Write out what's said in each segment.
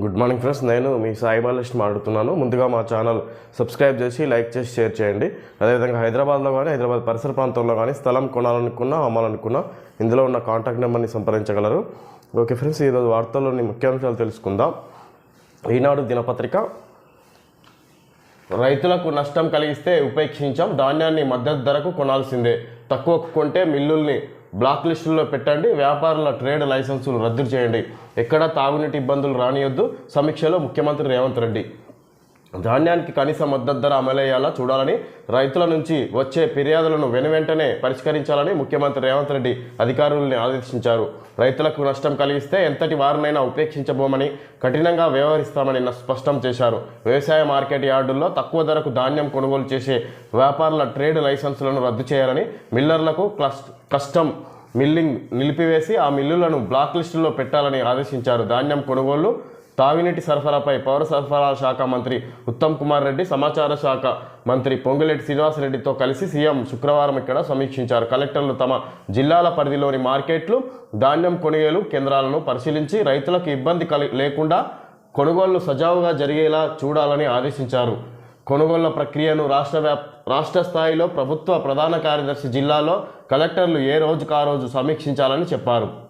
Good morning friends నేను మీ సాయి బాలకృష్ణ మాట్లాడుతున్నాను. ముందుగా మా ఛానల్ సబ్స్క్రైబ్ చేసి లైక్ చేసి షేర్ చేయండి. అదేవిధంగా హైదరాబాద్లో కానీ హైదరాబాద్ పరిసర ప్రాంతంలో కానీ స్థలం కొనాలనుకున్నా అమ్మాలనుకున్నా ఇందులో ఉన్న కాంటాక్ట్ నెంబర్ని సంప్రదించగలరు. ఓకే ఫ్రెండ్స్ ఈరోజు వార్తల్లోని ముఖ్యాంశాలు తెలుసుకుందాం. ఈనాడు దినపత్రిక రైతులకు నష్టం కలిగిస్తే ఉపేక్షించాం ధాన్యాన్ని మద్దతు ధరకు కొనాల్సిందే. తక్కువ కొంటే మిల్లుల్ని బ్లాక్ లిస్టుల్లో పెట్టండి వ్యాపారుల ట్రేడ్ లైసెన్సులు రద్దు చేయండి. ఎక్కడా తాగునీటి ఇబ్బందులు రానియొద్దు. సమీక్షలో ముఖ్యమంత్రి రేవంత్ రెడ్డి. ధాన్యానికి కనీస మద్దతు ధర అమలయ్యేలా చూడాలని రైతుల నుంచి వచ్చే ఫిర్యాదులను వెనువెంటనే పరిష్కరించాలని ముఖ్యమంత్రి రేవంత్ రెడ్డి అధికారులను ఆదేశించారు. రైతులకు నష్టం కలిగిస్తే ఎంతటి వారినైనా ఉపేక్షించబోమని కఠినంగా వ్యవహరిస్తామని స్పష్టం చేశారు. వ్యవసాయ మార్కెట్ యార్డుల్లో తక్కువ ధరకు ధాన్యం కొనుగోలు చేసే వ్యాపారుల ట్రేడ్ లైసెన్సులను రద్దు చేయాలని మిల్లర్లకు క్లస్ కస్టమ్ మిల్లింగ్ నిలిపివేసి ఆ మిల్లులను బ్లాక్ లిస్టులో పెట్టాలని ఆదేశించారు. ధాన్యం కొనుగోలు తాగునీటి సరఫరాపై పౌర సరఫరాల శాఖ మంత్రి ఉత్తమ్ కుమార్ రెడ్డి సమాచార శాఖ మంత్రి పొంగులేటి శ్రీనివాసరెడ్డితో కలిసి సీఎం శుక్రవారం ఇక్కడ సమీక్షించారు. కలెక్టర్లు తమ జిల్లాల పరిధిలోని మార్కెట్లు ధాన్యం కొనుగోలు కేంద్రాలను పరిశీలించి రైతులకు ఇబ్బంది కలి లేకుండా కొనుగోళ్ళు సజావుగా జరిగేలా చూడాలని ఆదేశించారు. కొనుగోళ్ళ ప్రక్రియను రాష్ట్ర వ్యాప్ రాష్ట్ర స్థాయిలో ప్రభుత్వ ప్రధాన కార్యదర్శి జిల్లాలో కలెక్టర్లు ఏ రోజుకు రోజు సమీక్షించాలని చెప్పారు.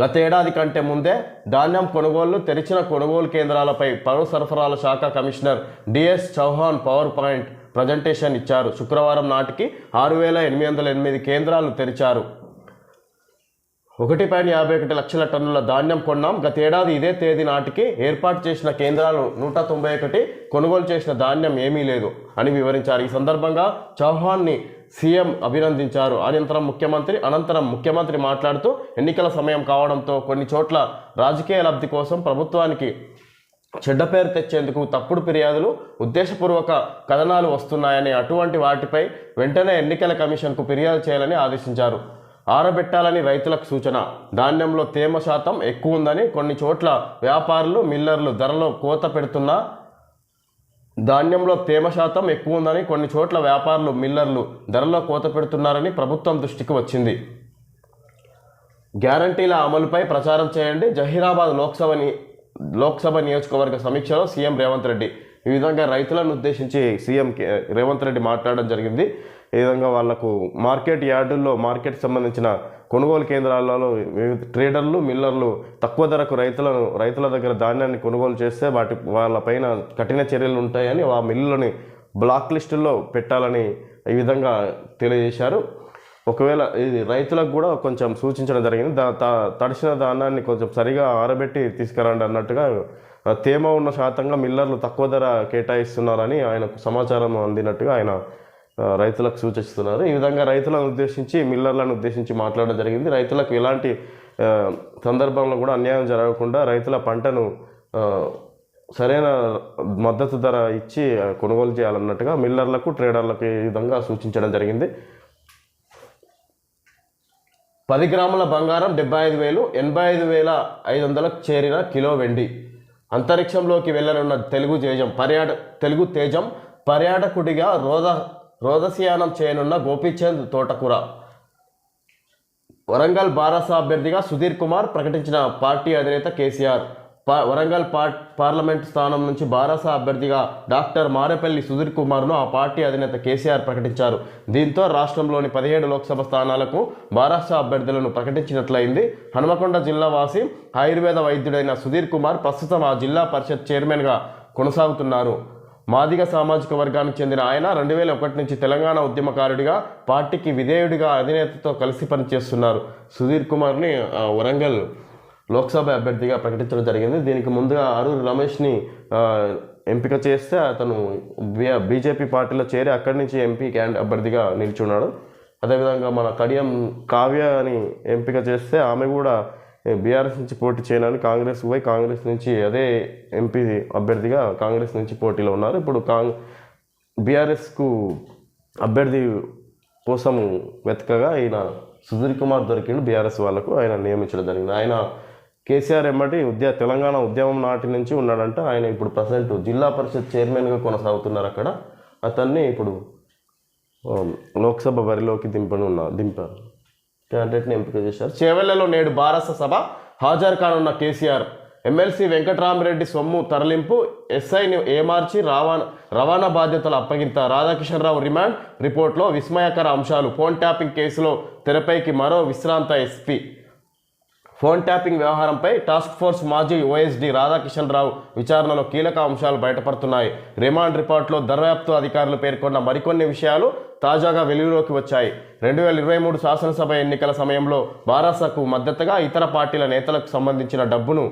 గత ఏడాది కంటే ముందే ధాన్యం కొనుగోళ్ళు తెరిచిన కొనుగోలు కేంద్రాలపై పౌర సరఫరాల శాఖ commissioner D S Chauhan power point presentation ఇచ్చారు. శుక్రవారం నాటికి ఆరు వేల ఎనిమిది వందల ఎనిమిది కేంద్రాలు తెరిచారు. ఒకటి పాయింట్ యాభై ఒకటి లక్షల టన్నుల ధాన్యం కొన్నాం. గత ఏడాది ఇదే తేదీ నాటికి ఏర్పాటు చేసిన కేంద్రాలు నూట తొంభై ఒకటి కొనుగోలు చేసిన ధాన్యం ఏమీ లేదు అని వివరించారు. ఈ సందర్భంగా చౌహాన్ని సీఎం అభినందించారు. అనంతరం ముఖ్యమంత్రి అనంతరం ముఖ్యమంత్రి మాట్లాడుతూ ఎన్నికల సమయం కావడంతో కొన్ని చోట్ల రాజకీయ లబ్ధి కోసం ప్రభుత్వానికి చెడ్డ పేరు తెచ్చేందుకు తప్పుడు ఫిర్యాదులు ఉద్దేశపూర్వక కథనాలు వస్తున్నాయని అటువంటి వాటిపై వెంటనే ఎన్నికల కమిషన్కు ఫిర్యాదు చేయాలని ఆదేశించారు. ఆరబెట్టాలని రైతులకు సూచన. ధాన్యంలో తేమ శాతం ఎక్కువ ఉందని కొన్ని చోట్ల వ్యాపారులు మిల్లర్లు ధరలో కోత పెడుతున్నా ధాన్యంలో తేమ శాతం ఎక్కువ ఉందని కొన్ని చోట్ల వ్యాపారులు మిల్లర్లు ధరలో కోత పెడుతున్నారని ప్రభుత్వం దృష్టికి వచ్చింది. గ్యారంటీల అమలుపై ప్రచారం చేయండి. జహీరాబాద్ లోక్సభని లోక్సభ నియోజకవర్గ సమీక్షలో సీఎం రేవంత్ రెడ్డి. ఈ విధంగా రైతులను ఉద్దేశించి సీఎం కే- రేవంత్ రెడ్డి మాట్లాడడం జరిగింది. ఈ విధంగా వాళ్ళకు మార్కెట్ యార్డుల్లో మార్కెట్ సంబంధించిన కొనుగోలు కేంద్రాలలో వివిధ ట్రేడర్లు మిల్లర్లు తక్కువ ధరకు రైతులను రైతుల దగ్గర ధాన్యాన్ని కొనుగోలు చేస్తే వాటి వాళ్ళపైన కఠిన చర్యలు ఉంటాయని ఆ మిల్లులని బ్లాక్ లిస్టుల్లో పెట్టాలని ఈ విధంగా తెలియజేశారు. ఒకవేళ ఇది రైతులకు కూడా కొంచెం సూచించడం జరిగింది. దా తడిసిన ధాన్యాన్ని కొంచెం సరిగా ఆరబెట్టి తీసుకురండి అన్నట్టుగా తేమ ఉన్న శాతంగా మిల్లర్లు తక్కువ ధర కేటాయిస్తున్నారని ఆయనకు సమాచారం అందినట్టుగా ఆయన రైతులకు సూచిస్తున్నారు. ఈ విధంగా రైతులను ఉద్దేశించి మిల్లర్లను ఉద్దేశించి మాట్లాడడం జరిగింది. రైతులకు ఎలాంటి సందర్భంలో కూడా అన్యాయం జరగకుండా రైతుల పంటను సరైన మద్దతు ధర ఇచ్చి కొనుగోలు చేయాలన్నట్టుగా మిల్లర్లకు ట్రేడర్లకు ఈ విధంగా సూచించడం జరిగింది. పది గ్రాముల బంగారం డెబ్బై ఐదు వేలు ఎనభై ఐదు వేల ఐదు వందలకు చేరిన కిలో వెండి. అంతరిక్షంలోకి వెళ్ళనున్న తెలుగు తేజం పర్యాట తెలుగు తేజం పర్యాటకుడిగా రోద రోదసియానం చేయనున్న గోపీచంద్ తోటకూర. వరంగల్ బారాస అభ్యర్థిగా సుధీర్ కుమార్ ప్రకటించిన పార్టీ అధినేత కేసీఆర్. పా వరంగల్ పార్ పార్లమెంట్ స్థానం నుంచి బారాస అభ్యర్థిగా డాక్టర్ మారేపల్లి సుధీర్ కుమార్ను ఆ పార్టీ అధినేత కేసీఆర్ ప్రకటించారు. దీంతో రాష్ట్రంలోని పదిహేడు లోక్సభ స్థానాలకు బారాస అభ్యర్థులను ప్రకటించినట్లయింది. హనుమకొండ జిల్లా వాసి ఆయుర్వేద వైద్యుడైన సుధీర్ కుమార్ ప్రస్తుతం ఆ జిల్లా పరిషత్ చైర్మన్గా కొనసాగుతున్నారు. మాదిగ సామాజిక వర్గానికి చెందిన ఆయన రెండు వేల ఒకటి నుంచి తెలంగాణ ఉద్యమకారుడిగా పార్టీకి విధేయుడిగా అధినేతతో కలిసి పనిచేస్తున్నారు. సుధీర్ కుమార్ని ఆ, వరంగల్ లోక్సభ అభ్యర్థిగా ప్రకటించడం జరిగింది. దీనికి ముందుగా అరూరు రమేష్ని ఎంపిక చేస్తే అతను బీజేపీ పార్టీలో చేరి అక్కడి నుంచి ఎంపీ క్యాండ్ అభ్యర్థిగా నిల్చున్నాడు. అదేవిధంగా మన కడియం కావ్య అని ఎంపిక చేస్తే ఆమె కూడా బీఆర్ఎస్ నుంచి పోటీ చేయాలని కాంగ్రెస్ పోయి కాంగ్రెస్ నుంచి అదే ఎంపీ అభ్యర్థిగా కాంగ్రెస్ నుంచి పోటీలో ఉన్నారు. ఇప్పుడు కాంగ్ బీఆర్ఎస్కు అభ్యర్థి కోసం వెతకగా ఆయన సుధీర్ కుమార్ దొరికిండు. బీఆర్ఎస్ వాళ్ళకు ఆయన నియమించడం జరిగింది. ఆయన కేసీఆర్ ఎమ్మటి ఉద్య తెలంగాణ ఉద్యమం నాటి నుంచి ఉన్నాడంట. ఆయన ఇప్పుడు ప్రజెంట్ జిల్లా పరిషత్ చైర్మన్గా కొనసాగుతున్నారు అక్కడ. అతన్ని ఇప్పుడు లోక్సభ బరిలోకి దింపను ఉన్నారు దింపారు. క్యాండిడేట్ని ఎంపిక చేశారు. చేవెళ్ళలో నేడు భారత సభ హాజరు కానున్న కేసీఆర్. ఎమ్మెల్సీ వెంకటరామరెడ్డి సొమ్ము తరలింపు ఎస్ఐని ఏమార్చి రవాణా రవాణా బాధ్యతలు అప్పగింత రాధాకిషన్ రావు రిమాండ్ రిపోర్ట్లో విస్మయకర అంశాలు. ఫోన్ ట్యాపింగ్ కేసులో తెరపైకి మరో విశ్రాంత ఎస్పీ. ఫోన్ ట్యాపింగ్ వ్యవహారంపై టాస్క్ ఫోర్స్ మాజీ ఓఎస్డీ రాధాకిషన్ రావు విచారణలో కీలక అంశాలు బయటపడుతున్నాయి. రిమాండ్ రిపోర్ట్లో దర్యాప్తు అధికారులు పేర్కొన్న మరికొన్ని విషయాలు తాజాగా వెలుగులోకి వచ్చాయి. రెండు వేల ఇరవై మూడు శాసనసభ ఎన్నికల సమయంలో బారాసకు మద్దతుగా ఇతర పార్టీల నేతలకు సంబంధించిన డబ్బును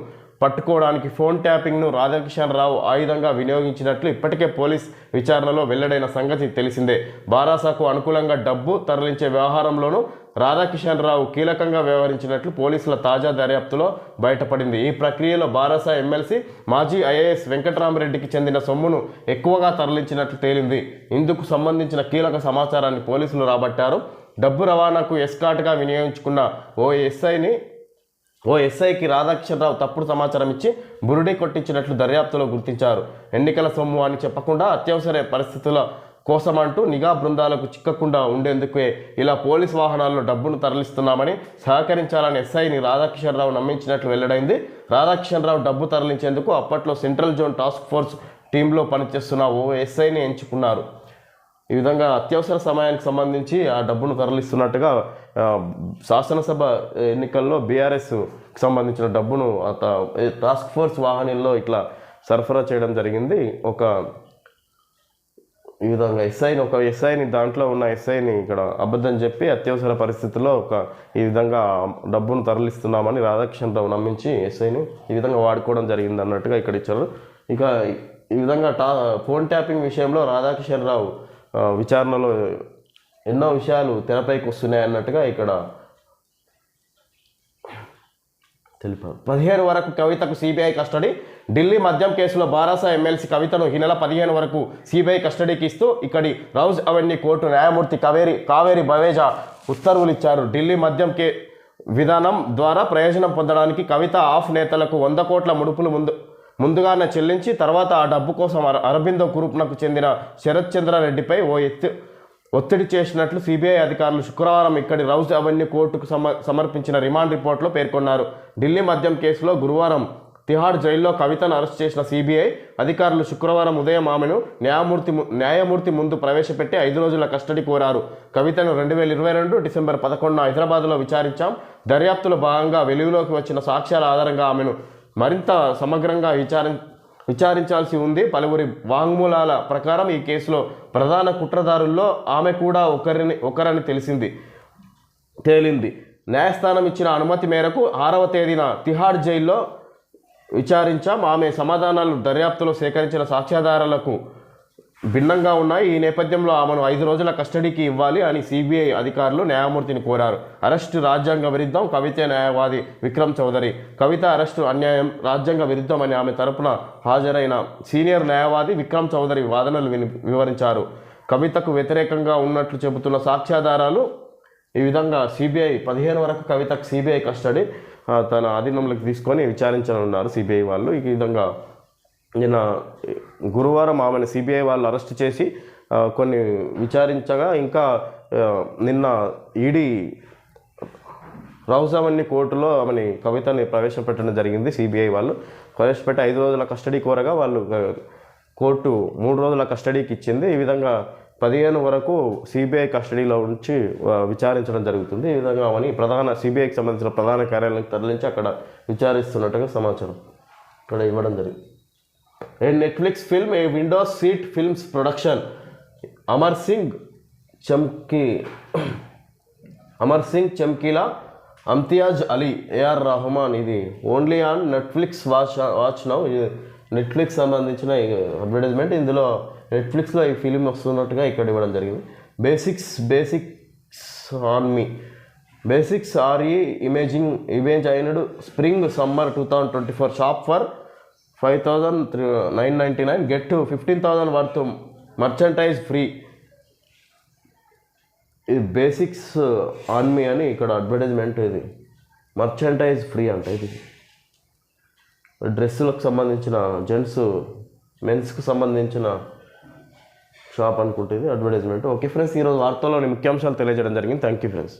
పట్టుకోవడానికి ఫోన్ ట్యాపింగ్ను రాధాకిషన్ రావు ఆయుధంగా వినియోగించినట్లు ఇప్పటికే పోలీస్ విచారణలో వెల్లడైన సంగతి తెలిసిందే. బారాసాకు అనుకూలంగా డబ్బు తరలించే వ్యవహారంలోనూ రాధాకిషన్ రావు కీలకంగా వ్యవహరించినట్లు పోలీసుల తాజా దర్యాప్తులో బయటపడింది. ఈ ప్రక్రియలో బారాసా ఎమ్మెల్సీ మాజీ ఐఏఎస్ వెంకటరామరెడ్డికి చెందిన సొమ్మును ఎక్కువగా తరలించినట్లు తేలింది. ఇందుకు సంబంధించిన కీలక సమాచారాన్ని పోలీసులు రాబట్టారు. డబ్బు రవాణాకు ఎస్కాట్గా వినియోగించుకున్న ఓ ఎస్ఐని ఓ ఎస్ఐకి రాధాకిషన్రావు తప్పుడు సమాచారం ఇచ్చి బురుడి కొట్టించినట్లు దర్యాప్తులో గుర్తించారు. ఎన్నికల సొమ్ము అని చెప్పకుండా అత్యవసర పరిస్థితుల కోసమంటూ నిఘా బృందాలకు చిక్కకుండా ఉండేందుకే ఇలా పోలీస్ వాహనాల్లో డబ్బును తరలిస్తున్నామని సహకరించాలని ఎస్ఐని రాధాకిషన్రావు నమ్మించినట్లు వెల్లడైంది. రాధాకిషన్రావు డబ్బు తరలించేందుకు అప్పట్లో సెంట్రల్ జోన్ టాస్క్ ఫోర్స్ టీంలో పనిచేస్తున్న ఓ ఎస్ఐని ఎంచుకున్నారు. ఈ విధంగా అత్యవసర సమయానికి సంబంధించి ఆ డబ్బును తరలిస్తున్నట్టుగా శాసనసభ ఎన్నికల్లో బీఆర్ఎస్ సంబంధించిన డబ్బును అత టాస్క్ ఫోర్స్ వాహనంలో ఇట్లా సరఫరా చేయడం జరిగింది. ఒక ఈ విధంగా ఎస్ఐని ఒక ఎస్ఐని దాంట్లో ఉన్న ఎస్ఐని ఇక్కడ అబద్ధం చెప్పి అత్యవసర పరిస్థితుల్లో ఒక ఈ విధంగా డబ్బును తరలిస్తున్నామని రాధాకృష్ణరావు నమ్మించి ఎస్ఐని ఈ విధంగా వాడుకోవడం జరిగింది అన్నట్టుగా ఇక్కడ ఇచ్చారు. ఇక ఈ విధంగా టా ఫోన్ ట్యాపింగ్ విషయంలో రాధాకిషన్ రావు విచారణలో ఎన్నో విషయాలు తెరపైకి వస్తున్నాయి అన్నట్టుగా ఇక్కడ తెలిపారు. పదిహేను వరకు కవితకు సిబిఐ కస్టడీ ఢిల్లీ మద్యం కేసులో బారాసా ఎమ్మెల్సీ కవితను ఈ నెల పదిహేను వరకు సిబిఐ కస్టడీకి ఇస్తూ ఇక్కడి రౌజ్ అవెన్యూ కోర్టు న్యాయమూర్తి కావేరి కావేరి బవేజా ఉత్తర్వులు ఇచ్చారు. ఢిల్లీ మద్యం కే విధానం ద్వారా ప్రయోజనం పొందడానికి కవిత ఆఫ్ నేతలకు వంద కోట్ల ముడుపులు ముందు ముందుగానే చెల్లించి తర్వాత ఆ డబ్బు కోసం అరబిందో గ్రూప్నకు చెందిన శరత్ చంద్రారెడ్డిపై ఓ ఎత్తు ఒత్తిడి చేసినట్లు సిబిఐ అధికారులు శుక్రవారం ఇక్కడి రౌజ్ అవెన్యూ కోర్టుకు సమ సమర్పించిన రిమాండ్ రిపోర్ట్లో పేర్కొన్నారు. ఢిల్లీ మద్యం కేసులో గురువారం తిహాడ్ జైల్లో కవితను అరెస్ట్ చేసిన సిబిఐ అధికారులు శుక్రవారం ఉదయం ఆమెను న్యాయమూర్తి ము- న్యాయమూర్తి ముందు ప్రవేశపెట్టి ఐదు రోజుల కస్టడీ కోరారు. కవితను రెండు వేల ఇరవై రెండు డిసెంబర్ పదకొండున హైదరాబాద్లో విచారించాం. దర్యాప్తులో భాగంగా వెలుగులోకి వచ్చిన సాక్ష్యాల ఆధారంగా ఆమెను మరింత సమగ్రంగా విచారి విచారించాల్సి ఉంది. పలువురి వాంగ్మూలాల ప్రకారం ఈ కేసులో ప్రధాన కుట్రదారుల్లో ఆమె కూడా ఒకరిని ఒకరని తెలిసింది. తేలింది. న్యాయస్థానం ఇచ్చిన అనుమతి మేరకు ఆరవ తేదీన తిహాడ్ జైల్లో విచారించాం. ఆమె సమాధానాలు దర్యాప్తులో సేకరించిన సాక్ష్యాధారాలకు భిన్నంగా ఉన్నాయి. ఈ నేపథ్యంలో ఆమెను ఐదు రోజుల కస్టడీకి ఇవ్వాలి అని సిబిఐ అధికారులు న్యాయమూర్తిని కోరారు. అరెస్టు రాజ్యాంగ విరుద్ధం కవిత న్యాయవాది విక్రమ్ చౌదరి. కవిత అరెస్టు అన్యాయం రాజ్యాంగ విరుద్ధం అని ఆమె తరపున హాజరైన సీనియర్ న్యాయవాది విక్రమ్ చౌదరి వాదనలు విని వివరించారు. కవితకు వ్యతిరేకంగా ఉన్నట్లు చెబుతున్న సాక్ష్యాధారాలు ఈ విధంగా సిబిఐ పదిహేను వరకు కవితకు సిబిఐ కస్టడీ తన ఆధీనంలోకి తీసుకొని విచారించనున్నారు సిబిఐ వాళ్ళు. ఈ విధంగా నిన్న గురువారం ఆమెను సిబిఐ వాళ్ళు అరెస్ట్ చేసి కొన్ని విచారించగా ఇంకా నిన్న ఈడీ రౌజామణి కోర్టులో ఆమెని కవితని ప్రవేశపెట్టడం జరిగింది సిబిఐ వాళ్ళు. ప్రవేశపెట్టి ఐదు రోజుల కస్టడీ కోరగా వాళ్ళు కోర్టు మూడు రోజుల కస్టడీకి ఇచ్చింది. ఈ విధంగా పదిహేను వరకు సిబిఐ కస్టడీలో ఉంచి విచారించడం జరుగుతుంది. ఈ విధంగా ఆమెని ప్రధాన సిబిఐకి సంబంధించిన ప్రధాన కార్యాలయానికి తరలించి అక్కడ విచారిస్తున్నట్టుగా సమాచారం ఇక్కడ ఇవ్వడం జరిగింది. A Netflix film a windows seat films production Amar Singh Chamki Amar Singh Chamkila Imtiaz Ali A R Rahman ఇది only on Netflix watch watch now Netflix సంబంధించిన అడ్వర్టైజ్మెంట్ ఇందులో నెట్ఫ్లిక్స్లో ఈ ఫిలిం వస్తున్నట్టుగా ఇక్కడ ఇవ్వడం జరిగింది. Basics basics on me basics are ఈ imaging image అయినడు spring summer two thousand twenty four shop for five thousand three nine ninety nine get fifteen thousand worth merchandise free ఇది బేసిక్స్ ఆన్ మీ అని ఇక్కడ advertisement ఇది. మర్చంటైజ్ free అంట ఇది. డ్రెస్సులకు సంబంధించిన gents మెన్స్కి సంబంధించిన shop అనుకుంటుంది అడ్వర్టైజ్మెంట్ ఓకే ఫ్రెండ్స్ ఈరోజు వార్తల్లోని ముఖ్యాంశాలు తెలియజేయడం జరిగింది. Thank you friends